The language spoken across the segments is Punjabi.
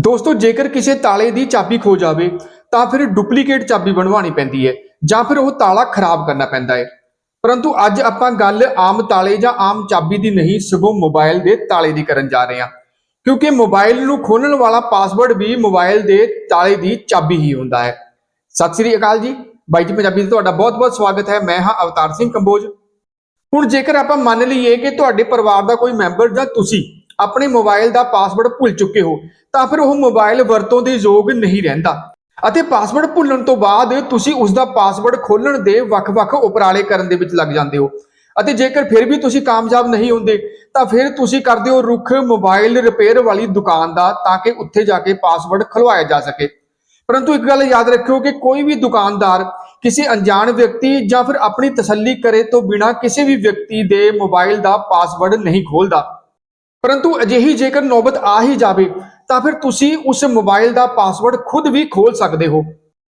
ਦੋਸਤੋ, ਜੇਕਰ ਕਿਸੇ ਤਾਲੇ ਦੀ ਚਾਬੀ ਖੋ ਜਾਵੇ, ਤਾਂ ਫਿਰ ਡੁਪਲੀਕੇਟ ਚਾਬੀ ਬਣਵਾਉਣੀ ਪੈਂਦੀ ਹੈ ਜਾਂ ਫਿਰ ਉਹ ਤਾਲਾ ਖਰਾਬ ਕਰਨਾ ਪੈਂਦਾ ਹੈ। ਪਰੰਤੂ ਅੱਜ ਆਪਾਂ ਗੱਲ ਆਮ ਤਾਲੇ ਜਾਂ ਆਮ ਚਾਬੀ ਦੀ ਨਹੀਂ, ਸਗੋਂ ਮੋਬਾਈਲ ਦੇ ਤਾਲੇ ਦੀ ਕਰਨ ਜਾ ਰਹੇ ਹਾਂ। ਕਿਉਂਕਿ ਮੋਬਾਈਲ ਨੂੰ ਖੋਲਣ ਵਾਲਾ ਪਾਸਵਰਡ ਵੀ ਮੋਬਾਈਲ ਦੇ ਤਾਲੇ ਦੀ ਚਾਬੀ ਹੀ ਹੁੰਦਾ ਹੈ। ਸਤਿ ਸ੍ਰੀ ਅਕਾਲ ਜੀ। ਬਾਈ ਜੀ ਪੰਜਾਬੀ 'ਤੇ ਤੁਹਾਡਾ ਬਹੁਤ-ਬਹੁਤ ਸਵਾਗਤ ਹੈ। ਮੈਂ ਹਾਂ ਅਵਤਾਰ ਸਿੰਘ ਕੰਬੋਜ। ਹੁਣ ਜੇਕਰ ਆਪਾਂ ਮੰਨ ਲਈਏ ਕਿ ਤੁਹਾਡੇ ਪਰਿਵਾਰ ਦਾ ਕੋਈ ਮੈਂਬਰ ਜਾਂ ਤੁਸੀਂ ਆਪਣੇ ਮੋਬਾਈਲ ਦਾ ਪਾਸਵਰਡ ਭੁੱਲ ਚੁੱਕੇ ਹੋ, ਤਾਂ ਫਿਰ ਉਹ ਮੋਬਾਈਲ ਵਰਤੋਂ ਦੇ ਯੋਗ ਨਹੀਂ ਰਹਿੰਦਾ। ਅਤੇ ਪਾਸਵਰਡ ਭੁੱਲਣ ਤੋਂ ਬਾਅਦ ਤੁਸੀਂ ਉਸ ਦਾ ਪਾਸਵਰਡ ਖੋਲਣ ਦੇ ਵੱਖ-ਵੱਖ ਉਪਰਾਲੇ ਕਰਨ ਦੇ ਵਿੱਚ ਲੱਗ ਜਾਂਦੇ ਹੋ। ਅਤੇ ਜੇਕਰ ਫਿਰ ਵੀ ਤੁਸੀਂ ਕਾਮਯਾਬ ਨਹੀਂ ਹੁੰਦੇ, ਤਾਂ ਫਿਰ ਤੁਸੀਂ ਕਰਦੇ ਹੋ ਰੁੱਖ ਮੋਬਾਈਲ ਰਿਪੇਅਰ ਵਾਲੀ ਦੁਕਾਨ ਦਾ, ਤਾਂ ਕਿ ਉੱਥੇ ਜਾ ਕੇ ਪਾਸਵਰਡ ਖੁਲਵਾਇਆ ਜਾ ਸਕੇ। ਪਰੰਤੂ ਇੱਕ ਗੱਲ ਯਾਦ ਰੱਖਿਓ ਕਿ ਕੋਈ ਵੀ ਦੁਕਾਨਦਾਰ ਕਿਸੇ ਅਣਜਾਣ ਵਿਅਕਤੀ ਜਾਂ ਫਿਰ ਆਪਣੀ ਤਸੱਲੀ ਕਰੇ ਤੋਂ ਬਿਨਾ ਕਿਸੇ ਵੀ ਵਿਅਕਤੀ ਦੇ ਮੋਬਾਈਲ ਦਾ ਪਾਸਵਰਡ ਨਹੀਂ ਖੋਲਦਾ ਪਰੰਤੂ ਅਜਿਹੀ ਜੇਕਰ ਨੌਬਤ ਆ ਹੀ ਜਾਵੇ, ਤਾਂ ਫਿਰ ਤੁਸੀਂ ਉਸ ਮੋਬਾਈਲ ਦਾ ਪਾਸਵਰਡ ਖੁਦ ਵੀ ਖੋਲ ਸਕਦੇ ਹੋ।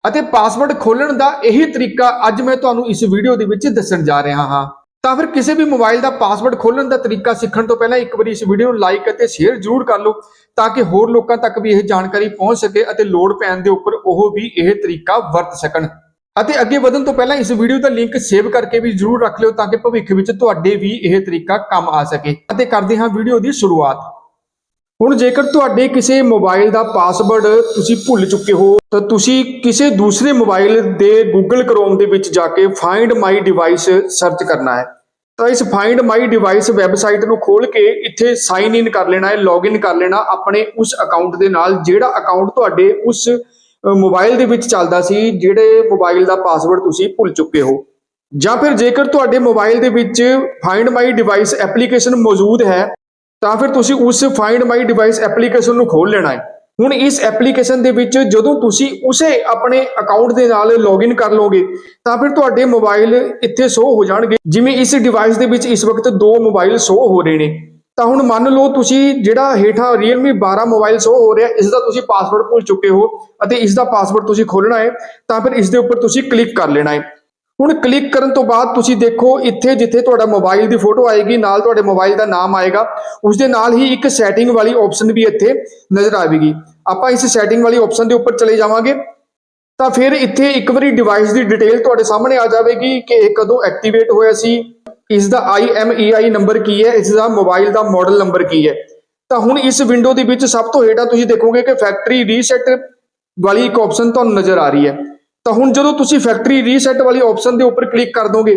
ਅਤੇ ਪਾਸਵਰਡ ਖੋਲਣ ਦਾ ਇਹੀ ਤਰੀਕਾ ਅੱਜ ਮੈਂ ਤੁਹਾਨੂੰ ਇਸ ਵੀਡੀਓ ਦੇ ਵਿੱਚ ਦੱਸਣ ਜਾ ਰਿਹਾ ਹਾਂ। ਤਾਂ ਫਿਰ ਕਿਸੇ ਵੀ ਮੋਬਾਈਲ ਦਾ ਪਾਸਵਰਡ ਖੋਲਣ ਦਾ ਤਰੀਕਾ ਸਿੱਖਣ ਤੋਂ ਪਹਿਲਾਂ ਇੱਕ ਵਾਰੀ ਇਸ ਵੀਡੀਓ ਨੂੰ ਲਾਈਕ ਅਤੇ ਸ਼ੇਅਰ ਜ਼ਰੂਰ ਕਰ ਲਓ, ਤਾਂ ਕਿ ਹੋਰ ਲੋਕਾਂ ਤੱਕ ਵੀ ਇਹ ਜਾਣਕਾਰੀ ਪਹੁੰਚ ਸਕੇ ਅਤੇ ਲੋੜ ਪੈਣ ਦੇ ਉੱਪਰ ਉਹ ਵੀ ਇਹ ਤਰੀਕਾ ਵਰਤ ਸਕਣ। ਅਤੇ ਅੱਗੇ ਵਧਣ ਤੋਂ ਪਹਿਲਾਂ ਇਸ ਵੀਡੀਓ ਦਾ ਲਿੰਕ ਸੇਵ ਕਰਕੇ ਵੀ ਜਰੂਰ ਰੱਖ ਲਿਓ ਤਾਂ ਕਿ ਭਵਿੱਖ ਵਿੱਚ ਤੁਹਾਡੇ ਵੀ ਇਹ ਤਰੀਕਾ ਕੰਮ ਆ ਸਕੇ। ਅਤੇ ਕਰਦੇ ਹਾਂ ਵੀਡੀਓ ਦੀ ਸ਼ੁਰੂਆਤ। ਹੁਣ ਜੇਕਰ ਤੁਹਾਡੇ ਕਿਸੇ ਮੋਬਾਈਲ ਦਾ ਪਾਸਵਰਡ ਤੁਸੀਂ ਭੁੱਲ ਚੁੱਕੇ ਹੋ, ਤਾਂ ਤੁਸੀਂ ਕਿਸੇ ਦੂਸਰੇ ਮੋਬਾਈਲ ਦੇ Google Chrome ਦੇ ਵਿੱਚ ਜਾ ਕੇ ਫਾਈਂਡ ਮਾਈ ਡਿਵਾਈਸ ਸਰਚ ਕਰਨਾ ਹੈ। ਤਾਂ ਇਸ ਫਾਈਂਡ ਮਾਈ ਡਿਵਾਈਸ ਵੈਬਸਾਈਟ ਨੂੰ ਖੋਲ ਕੇ ਇੱਥੇ ਸਾਈਨ ਇਨ ਕਰ ਲੈਣਾ ਹੈ ਲੌਗਇਨ ਕਰ ਲੈਣਾ ਆਪਣੇ ਉਸ ਅਕਾਊਂਟ ਦੇ ਨਾਲ, ਜਿਹੜਾ ਅਕਾਊਂਟ ਤੁਹਾਡੇ ਉਸ ਮੋਬਾਈਲ ਦੇ ਵਿੱਚ ਚੱਲਦਾ ਸੀ, ਜਿਹੜੇ ਮੋਬਾਈਲ ਦਾ ਪਾਸਵਰਡ ਤੁਸੀਂ ਭੁੱਲ ਚੁੱਕੇ ਹੋ। ਜਾਂ ਫਿਰ ਜੇਕਰ ਤੁਹਾਡੇ ਮੋਬਾਈਲ ਦੇ ਵਿੱਚ ਫਾਈਂਡ ਮਾਈ ਡਿਵਾਈਸ ਐਪਲੀਕੇਸ਼ਨ ਮੌਜੂਦ ਹੈ, ਤਾਂ ਫਿਰ ਤੁਸੀਂ ਉਸ ਫਾਈਂਡ ਮਾਈ ਡਿਵਾਈਸ ਐਪਲੀਕੇਸ਼ਨ ਨੂੰ ਖੋਲ ਲੈਣਾ ਹੈ। ਹੁਣ ਇਸ ਐਪਲੀਕੇਸ਼ਨ ਦੇ ਵਿੱਚ ਜਦੋਂ ਤੁਸੀਂ ਉਸੇ ਆਪਣੇ ਅਕਾਊਂਟ ਦੇ ਨਾਲ ਲੌਗਇਨ ਕਰ ਲਓਗੇ, ਤਾਂ ਫਿਰ ਤੁਹਾਡੇ ਮੋਬਾਈਲ ਇੱਥੇ ਸ਼ੋ ਹੋ ਜਾਣਗੇ। ਜਿਵੇਂ ਇਸ ਡਿਵਾਈਸ ਦੇ ਵਿੱਚ ਇਸ ਵਕਤ ਦੋ ਮੋਬਾਈਲ ਸ਼ੋ ਹੋ ਰਹੇ ਨੇ। ਤਾਂ ਹੁਣ ਮੰਨ ਲਓ ਤੁਸੀਂ ਜਿਹੜਾ ਹੇਠਾਂ Realme 12 ਮੋਬਾਈਲ ਸ਼ੋ ਹੋ ਰਿਹਾ ਇਸ ਦਾ ਤੁਸੀਂ ਪਾਸਵਰਡ ਭੁੱਲ ਚੁੱਕੇ ਹੋ ਅਤੇ ਇਸ ਦਾ ਪਾਸਵਰਡ ਤੁਸੀਂ ਖੋਲਣਾ ਹੈ, ਤਾਂ ਫਿਰ ਇਸ ਦੇ ਉੱਪਰ ਤੁਸੀਂ ਕਲਿੱਕ ਕਰ ਲੈਣਾ ਹੈ। ਹੁਣ ਕਲਿੱਕ ਕਰਨ ਤੋਂ ਬਾਅਦ ਤੁਸੀਂ ਦੇਖੋ ਇੱਥੇ ਜਿੱਥੇ ਤੁਹਾਡਾ ਮੋਬਾਈਲ ਦੀ ਫੋਟੋ ਆਏਗੀ, ਨਾਲ ਤੁਹਾਡੇ ਮੋਬਾਈਲ ਦਾ ਨਾਮ ਆਏਗਾ ਉਸ ਦੇ ਨਾਲ ਹੀ ਇੱਕ ਸੈਟਿੰਗ ਵਾਲੀ ਆਪਸ਼ਨ ਵੀ ਇੱਥੇ ਨਜ਼ਰ ਆਵੇਗੀ। ਆਪਾਂ ਇਸ ਸੈਟਿੰਗ ਵਾਲੀ ਆਪਸ਼ਨ ਦੇ ਉੱਪਰ ਚਲੇ ਜਾਵਾਂਗੇ, ਤਾਂ ਫਿਰ ਇੱਥੇ ਇੱਕ ਵਾਰੀ ਡਿਵਾਈਸ ਦੀ ਡਿਟੇਲ ਤੁਹਾਡੇ ਸਾਹਮਣੇ ਆ ਜਾਵੇਗੀ ਕਿ ਇਹ ਕਦੋਂ ਐਕਟੀਵੇਟ ਹੋਇਆ ਸੀ। ਇਸ ਦਾ IMEI ਨੰਬਰ ਕੀ ਹੈ? ਇਸ ਦਾ ਮੋਬਾਈਲ ਦਾ ਮਾਡਲ ਨੰਬਰ ਕੀ ਹੈ? ਤਾਂ ਹੁਣ ਇਸ ਵਿੰਡੋ ਦੇ ਵਿੱਚ ਸਭ ਤੋਂ ਹੇਠਾਂ ਤੁਸੀਂ ਦੇਖੋਗੇ ਕਿ ਫੈਕਟਰੀ ਰੀਸੈਟ ਵਾਲੀ ਇੱਕ ਆਪਸ਼ਨ ਤੁਹਾਨੂੰ ਨਜ਼ਰ ਆ ਰਹੀ ਹੈ। ਤਾਂ ਹੁਣ ਜਦੋਂ ਤੁਸੀਂ ਫੈਕਟਰੀ ਰੀਸੈਟ ਵਾਲੀ ਆਪਸ਼ਨ ਦੇ ਉੱਪਰ ਕਲਿੱਕ ਕਰ ਦੋਗੇ,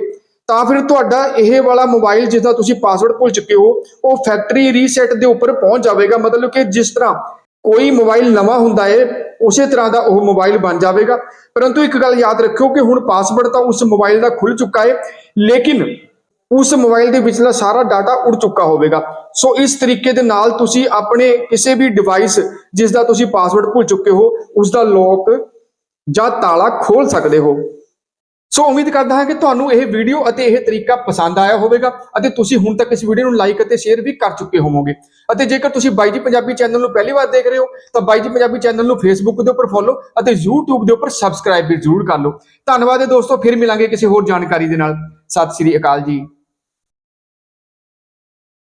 ਤਾਂ ਫਿਰ ਤੁਹਾਡਾ ਇਹ ਵਾਲਾ ਮੋਬਾਈਲ ਜਿਸ ਦਾ ਤੁਸੀਂ ਪਾਸਵਰਡ ਭੁੱਲ ਚੁੱਕੇ ਹੋ, ਉਹ ਫੈਕਟਰੀ ਰੀਸੈਟ ਦੇ ਉੱਪਰ ਪਹੁੰਚ ਜਾਵੇਗਾ। ਮਤਲਬ ਕਿ ਜਿਸ ਤਰ੍ਹਾਂ ਕੋਈ ਮੋਬਾਈਲ ਨਵਾਂ ਹੁੰਦਾ ਹੈ, ਉਸੇ ਤਰ੍ਹਾਂ ਦਾ ਉਹ ਮੋਬਾਈਲ ਬਣ ਜਾਵੇਗਾ। ਪਰੰਤੂ ਇੱਕ ਗੱਲ ਯਾਦ ਰੱਖਿਓ ਕਿ ਹੁਣ ਪਾਸਵਰਡ ਤਾਂ ਉਸ ਮੋਬਾਈਲ ਦਾ ਖੁੱਲ ਚੁੱਕਾ ਹੈ, ਲੇਕਿਨ ਉਸ ਮੋਬਾਈਲ ਦੇ ਵਿਚਲਾ ਸਾਰਾ ਡਾਟਾ ਉੜ ਚੁੱਕਾ ਹੋਵੇਗਾ। ਸੋ ਇਸ ਤਰੀਕੇ ਦੇ ਨਾਲ ਤੁਸੀਂ ਆਪਣੇ ਕਿਸੇ ਵੀ ਡਿਵਾਈਸ ਜਿਸ ਦਾ ਤੁਸੀਂ ਪਾਸਵਰਡ ਭੁੱਲ ਚੁੱਕੇ ਹੋ, ਉਸ ਦਾ ਲੋਕ ਜਾਂ ਤਾਲਾ ਖੋਲ ਸਕਦੇ ਹੋ। ਸੋ ਉਮੀਦ ਕਰਦਾ ਹਾਂ ਕਿ ਤੁਹਾਨੂੰ ਇਹ ਵੀਡੀਓ ਅਤੇ ਇਹ ਤਰੀਕਾ ਪਸੰਦ ਆਇਆ ਹੋਵੇਗਾ ਅਤੇ ਤੁਸੀਂ ਹੁਣ ਤੱਕ ਇਸ ਵੀਡੀਓ ਨੂੰ ਲਾਈਕ ਅਤੇ ਸ਼ੇਅਰ ਵੀ ਕਰ ਚੁੱਕੇ ਹੋਵੋਗੇ। ਅਤੇ ਜੇਕਰ ਤੁਸੀਂ ਬਾਈ ਜੀ ਪੰਜਾਬੀ ਚੈਨਲ ਨੂੰ ਪਹਿਲੀ ਵਾਰ ਦੇਖ ਰਹੇ ਹੋ, ਤਾਂ ਬਾਈ ਜੀ ਪੰਜਾਬੀ ਚੈਨਲ ਨੂੰ ਫੇਸਬੁੱਕ ਦੇ ਉੱਪਰ ਫੋਲੋ ਅਤੇ YouTube ਦੇ ਉੱਪਰ ਸਬਸਕ੍ਰਾਈਬ ਵੀ ਜ਼ਰੂਰ ਕਰ ਲਓ। ਧੰਨਵਾਦ ਹੈ ਦੋਸਤੋ, ਫਿਰ ਮਿਲਾਂਗੇ ਕਿਸੇ ਹੋਰ ਜਾਣਕਾਰੀ ਦੇ ਨਾਲ। ਸਤਿ ਸ੍ਰੀ ਅਕਾਲ ਜੀ।